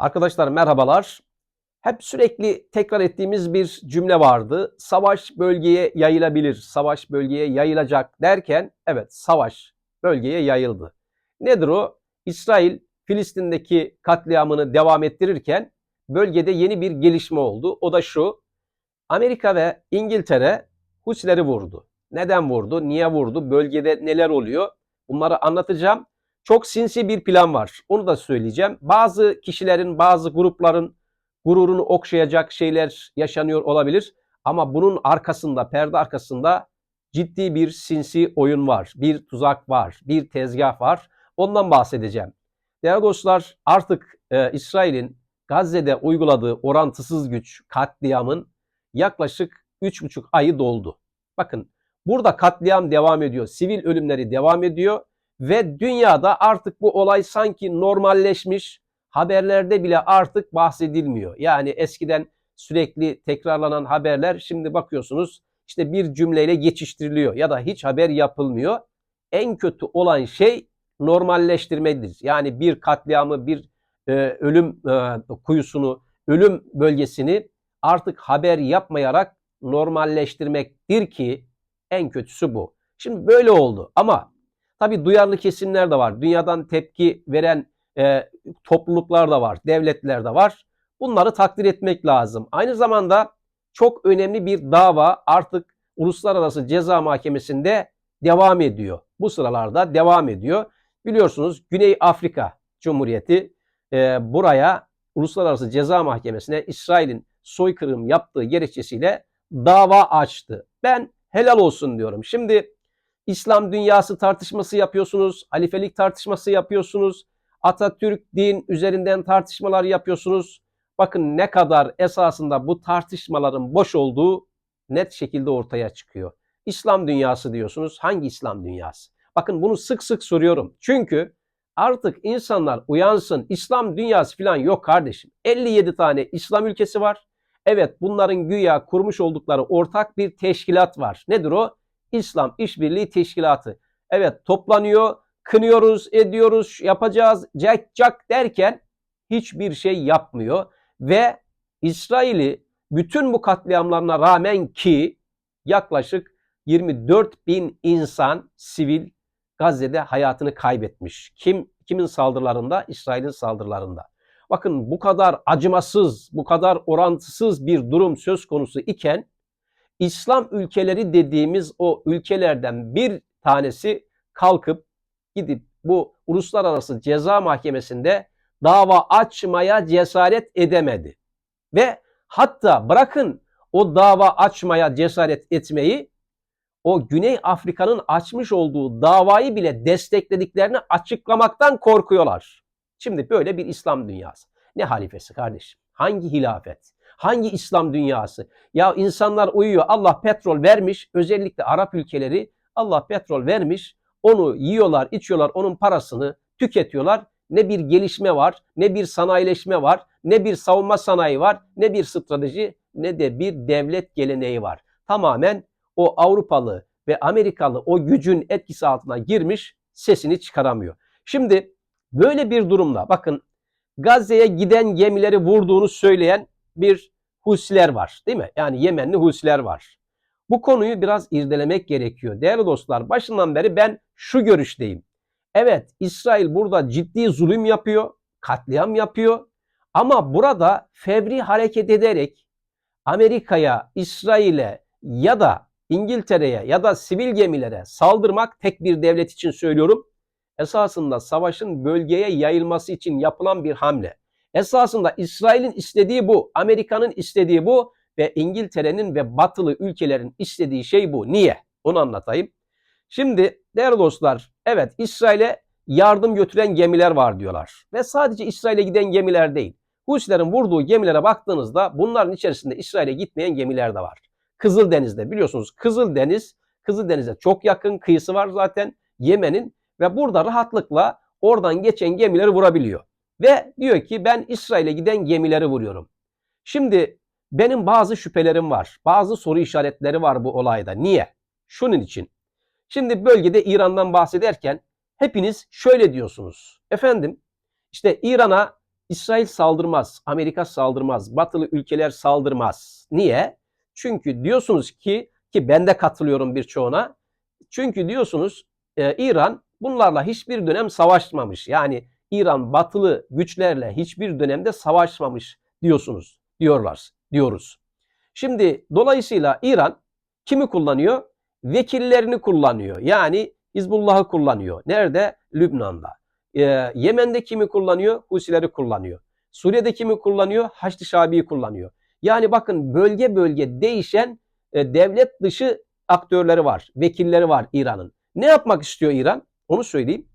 Arkadaşlar merhabalar. Hep sürekli tekrar ettiğimiz bir cümle vardı. Savaş bölgeye yayılabilir, savaş bölgeye yayılacak derken evet savaş bölgeye yayıldı. Nedir o? İsrail Filistin'deki katliamını devam ettirirken bölgede yeni bir gelişme oldu. O da şu. Amerika ve İngiltere Husileri vurdu. Neden vurdu? Niye vurdu? Bölgede neler oluyor? Bunları anlatacağım. Çok sinsi bir plan var. Onu da söyleyeceğim. Bazı kişilerin, bazı grupların gururunu okşayacak şeyler yaşanıyor olabilir. Ama bunun arkasında, perde arkasında ciddi bir sinsi oyun var. Bir tuzak var, bir tezgah var. Ondan bahsedeceğim. Değerli dostlar artık e, İsrail'in Gazze'de uyguladığı orantısız güç katliamın yaklaşık 3,5 ayı doldu. Bakın burada katliam devam ediyor. Sivil ölümleri devam ediyor ve dünyada artık bu olay sanki normalleşmiş. Haberlerde bile artık bahsedilmiyor. Yani eskiden sürekli tekrarlanan haberler şimdi bakıyorsunuz işte bir cümleyle geçiştiriliyor ya da hiç haber yapılmıyor. En kötü olan şey normalleştirmedir. Yani bir katliamı, bir e, ölüm e, kuyusunu, ölüm bölgesini artık haber yapmayarak normalleştirmektir ki en kötüsü bu. Şimdi böyle oldu ama tabii duyarlı kesimler de var. Dünyadan tepki veren e, topluluklar da var, devletler de var. Bunları takdir etmek lazım. Aynı zamanda çok önemli bir dava artık Uluslararası Ceza Mahkemesi'nde devam ediyor. Bu sıralarda devam ediyor. Biliyorsunuz Güney Afrika Cumhuriyeti e, buraya Uluslararası Ceza Mahkemesi'ne İsrail'in soykırım yaptığı gerekçesiyle dava açtı. Ben helal olsun diyorum. Şimdi İslam dünyası tartışması yapıyorsunuz, halifelik tartışması yapıyorsunuz, Atatürk din üzerinden tartışmalar yapıyorsunuz. Bakın ne kadar esasında bu tartışmaların boş olduğu net şekilde ortaya çıkıyor. İslam dünyası diyorsunuz. Hangi İslam dünyası? Bakın bunu sık sık soruyorum. Çünkü artık insanlar uyansın. İslam dünyası falan yok kardeşim. 57 tane İslam ülkesi var. Evet bunların güya kurmuş oldukları ortak bir teşkilat var. Nedir o? İslam İşbirliği Teşkilatı. Evet toplanıyor, kınıyoruz, ediyoruz, yapacağız, cak cak derken hiçbir şey yapmıyor. Ve İsrail'i bütün bu katliamlarına rağmen ki yaklaşık 24 bin insan sivil Gazze'de hayatını kaybetmiş. Kim kimin saldırılarında? İsrail'in saldırılarında. Bakın bu kadar acımasız, bu kadar orantısız bir durum söz konusu iken İslam ülkeleri dediğimiz o ülkelerden bir tanesi kalkıp gidip bu uluslararası ceza mahkemesinde dava açmaya cesaret edemedi. Ve hatta bırakın o dava açmaya cesaret etmeyi o Güney Afrika'nın açmış olduğu davayı bile desteklediklerini açıklamaktan korkuyorlar. Şimdi böyle bir İslam dünyası. Ne halifesi kardeşim? Hangi hilafet? Hangi İslam dünyası? Ya insanlar uyuyor. Allah petrol vermiş. Özellikle Arap ülkeleri Allah petrol vermiş. Onu yiyorlar, içiyorlar. Onun parasını tüketiyorlar. Ne bir gelişme var, ne bir sanayileşme var, ne bir savunma sanayi var, ne bir strateji, ne de bir devlet geleneği var. Tamamen o Avrupalı ve Amerikalı o gücün etkisi altına girmiş, sesini çıkaramıyor. Şimdi böyle bir durumda bakın Gazze'ye giden gemileri vurduğunu söyleyen bir Husiler var değil mi? Yani Yemenli Husiler var. Bu konuyu biraz irdelemek gerekiyor. Değerli dostlar başından beri ben şu görüşteyim. Evet İsrail burada ciddi zulüm yapıyor, katliam yapıyor. Ama burada fevri hareket ederek Amerika'ya, İsrail'e ya da İngiltere'ye ya da sivil gemilere saldırmak tek bir devlet için söylüyorum. Esasında savaşın bölgeye yayılması için yapılan bir hamle. Esasında İsrail'in istediği bu, Amerika'nın istediği bu ve İngiltere'nin ve batılı ülkelerin istediği şey bu. Niye? Onu anlatayım. Şimdi değerli dostlar, evet İsrail'e yardım götüren gemiler var diyorlar. Ve sadece İsrail'e giden gemiler değil. Husilerin vurduğu gemilere baktığınızda bunların içerisinde İsrail'e gitmeyen gemiler de var. Kızıldeniz'de biliyorsunuz Kızıldeniz, Kızıldeniz'e çok yakın kıyısı var zaten Yemen'in ve burada rahatlıkla oradan geçen gemileri vurabiliyor. Ve diyor ki ben İsrail'e giden gemileri vuruyorum. Şimdi benim bazı şüphelerim var. Bazı soru işaretleri var bu olayda. Niye? Şunun için. Şimdi bölgede İran'dan bahsederken hepiniz şöyle diyorsunuz. Efendim işte İran'a İsrail saldırmaz, Amerika saldırmaz, batılı ülkeler saldırmaz. Niye? Çünkü diyorsunuz ki ki ben de katılıyorum birçoğuna. Çünkü diyorsunuz e, İran bunlarla hiçbir dönem savaşmamış. Yani İran batılı güçlerle hiçbir dönemde savaşmamış diyorsunuz. Diyorlar, diyoruz. Şimdi dolayısıyla İran kimi kullanıyor? Vekillerini kullanıyor. Yani Hizbullah'ı kullanıyor. Nerede? Lübnan'da. Ee, Yemen'de kimi kullanıyor? Husileri kullanıyor. Suriye'de kimi kullanıyor? Haçlı Şabi'yi kullanıyor. Yani bakın bölge bölge değişen e, devlet dışı aktörleri var, vekilleri var İran'ın. Ne yapmak istiyor İran? Onu söyleyeyim.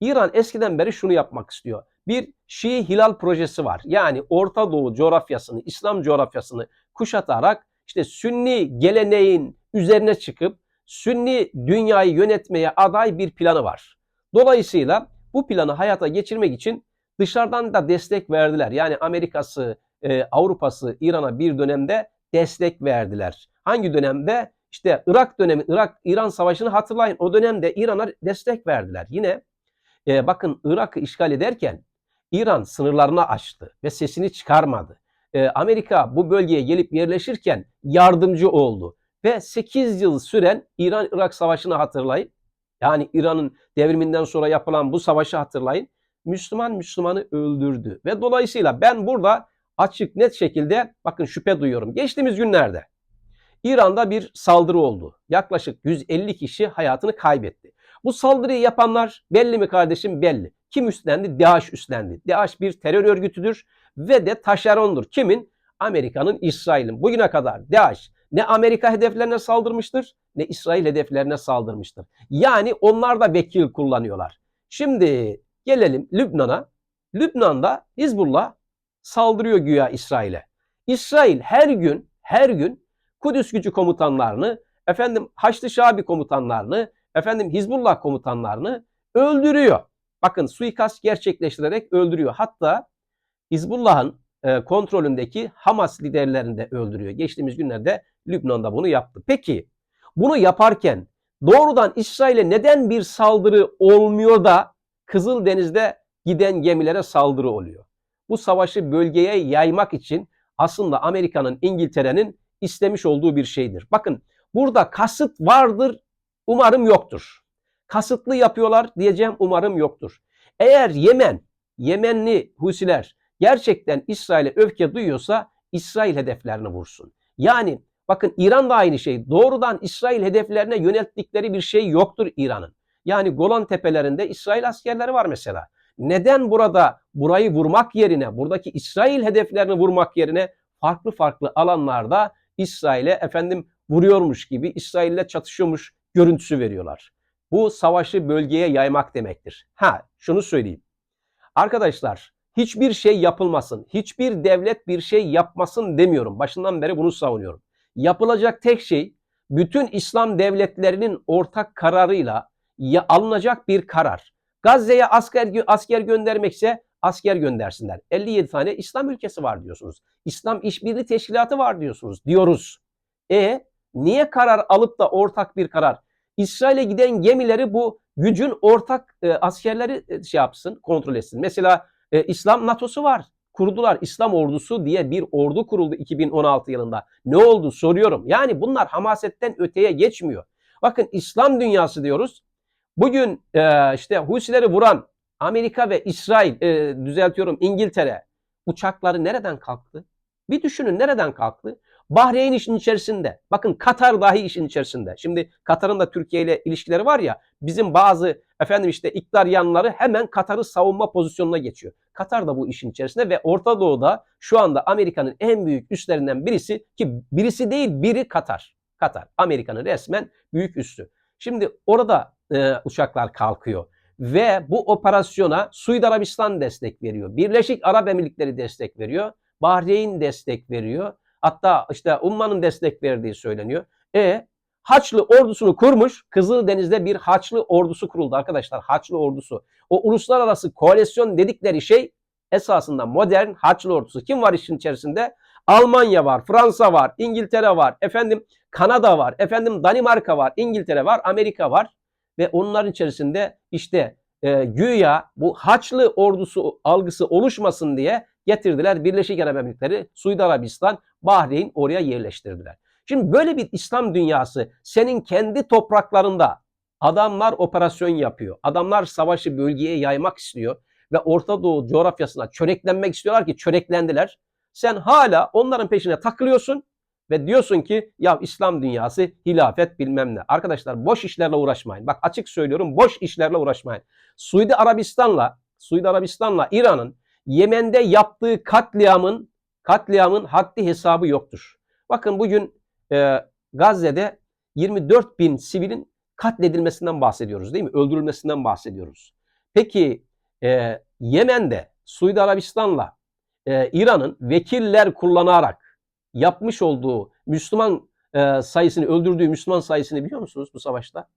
İran eskiden beri şunu yapmak istiyor. Bir Şii Hilal projesi var. Yani Orta Doğu coğrafyasını, İslam coğrafyasını kuşatarak işte Sünni geleneğin üzerine çıkıp Sünni dünyayı yönetmeye aday bir planı var. Dolayısıyla bu planı hayata geçirmek için dışarıdan da destek verdiler. Yani Amerika'sı, e, Avrupa'sı İran'a bir dönemde destek verdiler. Hangi dönemde? İşte Irak dönemi, Irak-İran savaşını hatırlayın. O dönemde İran'a destek verdiler. Yine e, bakın Irak'ı işgal ederken İran sınırlarını açtı ve sesini çıkarmadı. E, Amerika bu bölgeye gelip yerleşirken yardımcı oldu. Ve 8 yıl süren İran-Irak savaşını hatırlayın. Yani İran'ın devriminden sonra yapılan bu savaşı hatırlayın. Müslüman Müslümanı öldürdü. Ve dolayısıyla ben burada açık net şekilde bakın şüphe duyuyorum. Geçtiğimiz günlerde İran'da bir saldırı oldu. Yaklaşık 150 kişi hayatını kaybetti. Bu saldırıyı yapanlar belli mi kardeşim? Belli. Kim üstlendi? DAEŞ üstlendi. DAEŞ bir terör örgütüdür ve de taşerondur. Kimin? Amerika'nın, İsrail'in. Bugüne kadar DAEŞ ne Amerika hedeflerine saldırmıştır ne İsrail hedeflerine saldırmıştır. Yani onlar da vekil kullanıyorlar. Şimdi gelelim Lübnan'a. Lübnan'da Hizbullah saldırıyor güya İsrail'e. İsrail her gün her gün Kudüs gücü komutanlarını, efendim Haçlı Şabi komutanlarını, efendim Hizbullah komutanlarını öldürüyor. Bakın suikast gerçekleştirerek öldürüyor. Hatta Hizbullah'ın e, kontrolündeki Hamas liderlerini de öldürüyor. Geçtiğimiz günlerde Lübnan'da bunu yaptı. Peki bunu yaparken doğrudan İsrail'e neden bir saldırı olmuyor da Kızıldeniz'de giden gemilere saldırı oluyor? Bu savaşı bölgeye yaymak için aslında Amerika'nın, İngiltere'nin istemiş olduğu bir şeydir. Bakın burada kasıt vardır, umarım yoktur. Kasıtlı yapıyorlar diyeceğim umarım yoktur. Eğer Yemen, Yemenli Husiler gerçekten İsrail'e öfke duyuyorsa İsrail hedeflerini vursun. Yani bakın İran da aynı şey. Doğrudan İsrail hedeflerine yönelttikleri bir şey yoktur İran'ın. Yani Golan tepelerinde İsrail askerleri var mesela. Neden burada burayı vurmak yerine, buradaki İsrail hedeflerini vurmak yerine farklı farklı alanlarda İsrail'e efendim vuruyormuş gibi, İsrail'le çatışıyormuş görüntüsü veriyorlar. Bu savaşı bölgeye yaymak demektir. Ha, şunu söyleyeyim. Arkadaşlar, hiçbir şey yapılmasın, hiçbir devlet bir şey yapmasın demiyorum. Başından beri bunu savunuyorum. Yapılacak tek şey bütün İslam devletlerinin ortak kararıyla ya alınacak bir karar. Gazze'ye asker asker göndermekse asker göndersinler. 57 tane İslam ülkesi var diyorsunuz. İslam İşbirliği Teşkilatı var diyorsunuz. Diyoruz. E niye karar alıp da ortak bir karar? İsrail'e giden gemileri bu gücün ortak e, askerleri e, şey yapsın, kontrol etsin. Mesela e, İslam NATO'su var. Kurdular İslam ordusu diye bir ordu kuruldu 2016 yılında. Ne oldu soruyorum. Yani bunlar hamasetten öteye geçmiyor. Bakın İslam dünyası diyoruz. Bugün e, işte Husileri vuran Amerika ve İsrail, e, düzeltiyorum İngiltere uçakları nereden kalktı? Bir düşünün nereden kalktı? Bahreyn işin içerisinde. Bakın Katar dahi işin içerisinde. Şimdi Katar'ın da Türkiye ile ilişkileri var ya. Bizim bazı efendim işte iktidar yanları hemen Katar'ı savunma pozisyonuna geçiyor. Katar da bu işin içerisinde ve Orta Doğu'da şu anda Amerika'nın en büyük üstlerinden birisi ki birisi değil biri Katar. Katar. Amerika'nın resmen büyük üssü. Şimdi orada e, uçaklar kalkıyor ve bu operasyona Suudi Arabistan destek veriyor. Birleşik Arap Emirlikleri destek veriyor. Bahreyn destek veriyor. Hatta işte Umman'ın destek verdiği söyleniyor. E Haçlı ordusunu kurmuş. Kızıldeniz'de bir Haçlı ordusu kuruldu arkadaşlar. Haçlı ordusu. O uluslararası koalisyon dedikleri şey esasında modern Haçlı ordusu. Kim var işin içerisinde? Almanya var, Fransa var, İngiltere var, efendim Kanada var, efendim Danimarka var, İngiltere var, Amerika var ve onların içerisinde işte e, güya bu Haçlı ordusu algısı oluşmasın diye getirdiler Birleşik Arap Emirlikleri, Suudi Arabistan, Bahreyn oraya yerleştirdiler. Şimdi böyle bir İslam dünyası senin kendi topraklarında adamlar operasyon yapıyor. Adamlar savaşı bölgeye yaymak istiyor ve Orta Doğu coğrafyasına çöreklenmek istiyorlar ki çöreklendiler. Sen hala onların peşine takılıyorsun ve diyorsun ki ya İslam dünyası hilafet bilmem ne. Arkadaşlar boş işlerle uğraşmayın. Bak açık söylüyorum boş işlerle uğraşmayın. Suudi Arabistan'la Suudi Arabistan'la İran'ın Yemen'de yaptığı katliamın katliamın haddi hesabı yoktur. Bakın bugün e, Gazze'de 24 bin sivilin katledilmesinden bahsediyoruz değil mi? Öldürülmesinden bahsediyoruz. Peki e, Yemen'de Suudi Arabistan'la e, İran'ın vekiller kullanarak yapmış olduğu Müslüman e, sayısını, öldürdüğü Müslüman sayısını biliyor musunuz bu savaşta?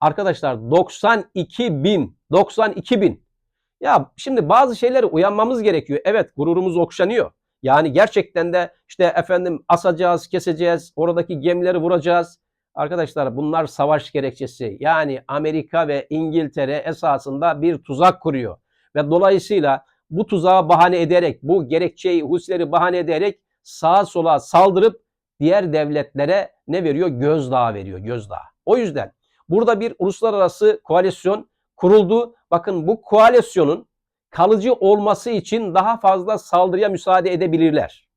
Arkadaşlar 92 bin, 92 bin. Ya şimdi bazı şeylere uyanmamız gerekiyor. Evet gururumuz okşanıyor. Yani gerçekten de işte efendim asacağız, keseceğiz, oradaki gemileri vuracağız. Arkadaşlar bunlar savaş gerekçesi. Yani Amerika ve İngiltere esasında bir tuzak kuruyor. Ve dolayısıyla bu tuzağı bahane ederek, bu gerekçeyi, hususleri bahane ederek sağa sola saldırıp diğer devletlere ne veriyor? Gözdağı veriyor, gözdağı. O yüzden burada bir uluslararası koalisyon kuruldu. Bakın bu koalisyonun kalıcı olması için daha fazla saldırıya müsaade edebilirler.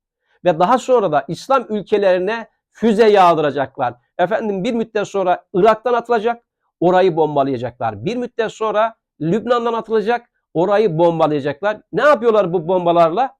Ve daha sonra da İslam ülkelerine füze yağdıracaklar. Efendim bir müddet sonra Irak'tan atılacak, orayı bombalayacaklar. Bir müddet sonra Lübnan'dan atılacak, orayı bombalayacaklar. Ne yapıyorlar bu bombalarla?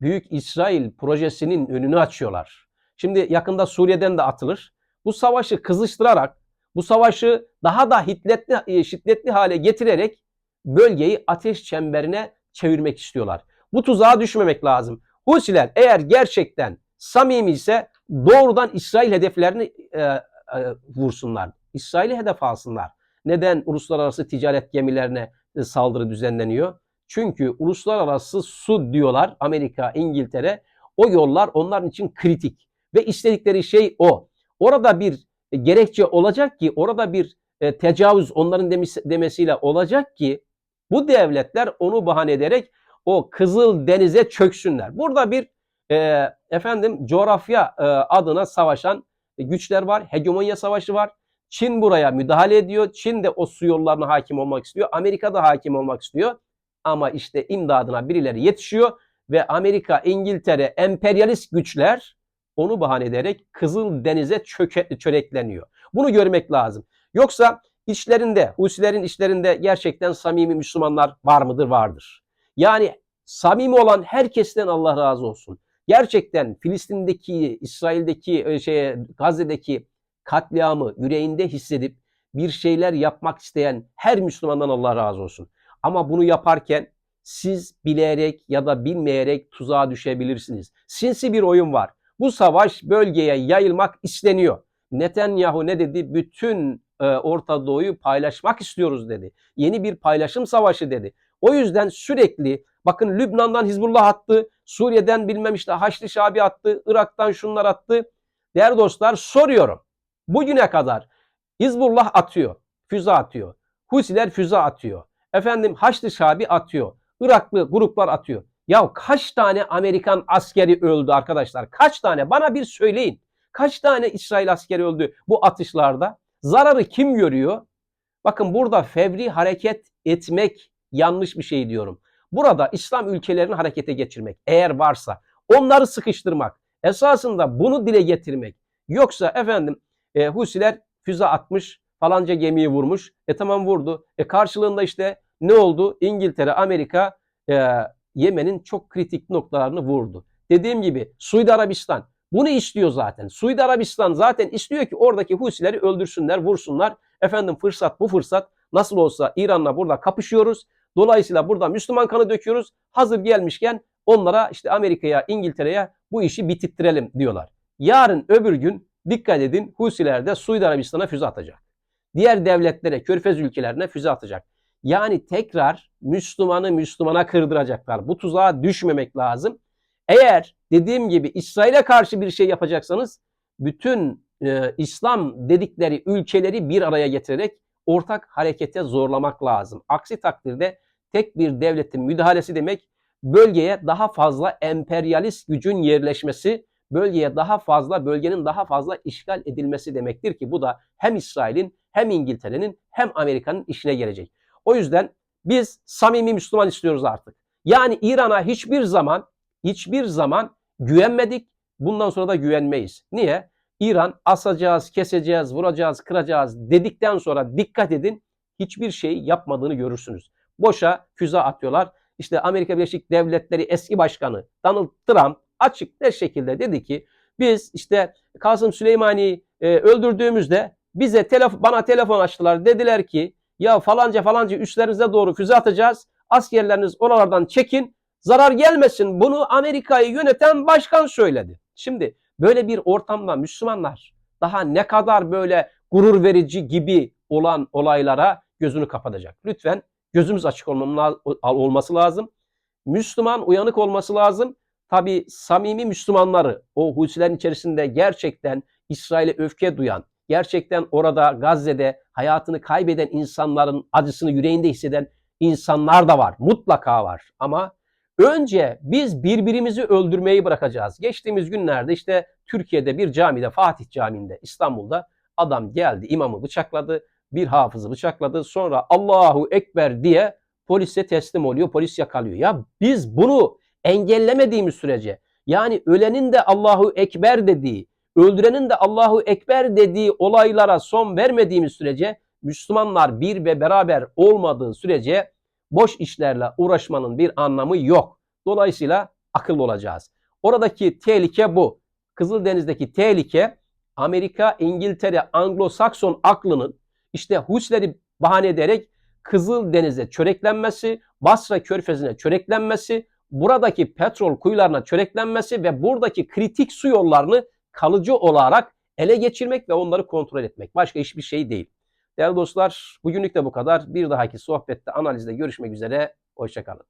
Büyük İsrail projesinin önünü açıyorlar. Şimdi yakında Suriye'den de atılır. Bu savaşı kızıştırarak, bu savaşı daha da hiddetli, şiddetli hale getirerek bölgeyi ateş çemberine çevirmek istiyorlar. Bu tuzağa düşmemek lazım. Husiler eğer gerçekten samimi ise doğrudan İsrail hedeflerini e, e, vursunlar. İsrail'i hedef alsınlar. Neden uluslararası ticaret gemilerine e, saldırı düzenleniyor? Çünkü uluslararası su diyorlar Amerika, İngiltere. O yollar onların için kritik ve istedikleri şey o. Orada bir gerekçe olacak ki, orada bir e, tecavüz onların demesi, demesiyle olacak ki bu devletler onu bahane ederek o Kızıl Denize çöksünler. Burada bir e, efendim coğrafya e, adına savaşan güçler var. Hegemonya savaşı var. Çin buraya müdahale ediyor. Çin de o su yollarına hakim olmak istiyor. Amerika da hakim olmak istiyor. Ama işte imdadına birileri yetişiyor ve Amerika, İngiltere, emperyalist güçler onu bahane ederek Kızıl Denize çöke, çörekleniyor. Bunu görmek lazım. Yoksa içlerinde, Husilerin içlerinde gerçekten samimi Müslümanlar var mıdır? Vardır. Yani samimi olan herkesten Allah razı olsun. Gerçekten Filistin'deki, İsrail'deki, şeye, Gazze'deki katliamı yüreğinde hissedip bir şeyler yapmak isteyen her Müslümandan Allah razı olsun. Ama bunu yaparken siz bilerek ya da bilmeyerek tuzağa düşebilirsiniz. Sinsi bir oyun var. Bu savaş bölgeye yayılmak isteniyor. Netanyahu ne dedi? Bütün e, Orta Doğu'yu paylaşmak istiyoruz dedi. Yeni bir paylaşım savaşı dedi. O yüzden sürekli bakın Lübnan'dan Hizbullah attı, Suriye'den bilmem işte Haçlı Şabi attı, Irak'tan şunlar attı. Değerli dostlar soruyorum. Bugüne kadar Hizbullah atıyor, füze atıyor. Husiler füze atıyor. Efendim Haçlı Şabi atıyor. Iraklı gruplar atıyor. Ya kaç tane Amerikan askeri öldü arkadaşlar? Kaç tane? Bana bir söyleyin. Kaç tane İsrail askeri öldü bu atışlarda? Zararı kim görüyor? Bakın burada fevri hareket etmek yanlış bir şey diyorum. Burada İslam ülkelerini harekete geçirmek eğer varsa onları sıkıştırmak esasında bunu dile getirmek. Yoksa efendim e, Husiler füze atmış falanca gemiyi vurmuş. E tamam vurdu. E karşılığında işte ne oldu? İngiltere, Amerika e, Yemen'in çok kritik noktalarını vurdu. Dediğim gibi Suudi Arabistan bunu istiyor zaten. Suudi Arabistan zaten istiyor ki oradaki Husileri öldürsünler, vursunlar. Efendim fırsat bu fırsat. Nasıl olsa İran'la burada kapışıyoruz. Dolayısıyla burada Müslüman kanı döküyoruz. Hazır gelmişken onlara işte Amerika'ya, İngiltere'ye bu işi bitirttirelim diyorlar. Yarın öbür gün dikkat edin Husiler de Suudi Arabistan'a füze atacak. Diğer devletlere, körfez ülkelerine füze atacak. Yani tekrar Müslümanı Müslümana kırdıracaklar. Bu tuzağa düşmemek lazım. Eğer dediğim gibi İsrail'e karşı bir şey yapacaksanız bütün e, İslam dedikleri ülkeleri bir araya getirerek ortak harekete zorlamak lazım. Aksi takdirde tek bir devletin müdahalesi demek bölgeye daha fazla emperyalist gücün yerleşmesi, bölgeye daha fazla bölgenin daha fazla işgal edilmesi demektir ki bu da hem İsrail'in hem İngiltere'nin hem Amerika'nın işine gelecek. O yüzden biz samimi Müslüman istiyoruz artık. Yani İran'a hiçbir zaman hiçbir zaman güvenmedik. Bundan sonra da güvenmeyiz. Niye? İran asacağız, keseceğiz, vuracağız, kıracağız dedikten sonra dikkat edin hiçbir şey yapmadığını görürsünüz. Boşa füze atıyorlar. İşte Amerika Birleşik Devletleri eski başkanı Donald Trump açık ne şekilde dedi ki biz işte Kasım Süleymani'yi e, öldürdüğümüzde bize telef bana telefon açtılar. Dediler ki ya falanca falanca üstlerinize doğru füze atacağız. Askerleriniz oralardan çekin. Zarar gelmesin. Bunu Amerika'yı yöneten başkan söyledi. Şimdi böyle bir ortamda Müslümanlar daha ne kadar böyle gurur verici gibi olan olaylara gözünü kapatacak. Lütfen gözümüz açık olması lazım. Müslüman uyanık olması lazım. Tabi samimi Müslümanları o Husilerin içerisinde gerçekten İsrail'e öfke duyan, gerçekten orada Gazze'de hayatını kaybeden insanların acısını yüreğinde hisseden insanlar da var. Mutlaka var. Ama önce biz birbirimizi öldürmeyi bırakacağız. Geçtiğimiz günlerde işte Türkiye'de bir camide, Fatih Camii'nde İstanbul'da adam geldi, imamı bıçakladı, bir hafızı bıçakladı. Sonra Allahu Ekber diye polise teslim oluyor, polis yakalıyor. Ya biz bunu engellemediğimiz sürece yani ölenin de Allahu Ekber dediği, öldürenin de Allahu Ekber dediği olaylara son vermediğimiz sürece Müslümanlar bir ve beraber olmadığı sürece boş işlerle uğraşmanın bir anlamı yok. Dolayısıyla akıllı olacağız. Oradaki tehlike bu. Kızıldeniz'deki tehlike Amerika, İngiltere, Anglo-Sakson aklının işte Husileri bahane ederek Kızıldeniz'e çöreklenmesi, Basra körfezine çöreklenmesi, buradaki petrol kuyularına çöreklenmesi ve buradaki kritik su yollarını kalıcı olarak ele geçirmek ve onları kontrol etmek. Başka hiçbir şey değil. Değerli dostlar bugünlük de bu kadar. Bir dahaki sohbette analizde görüşmek üzere. Hoşçakalın.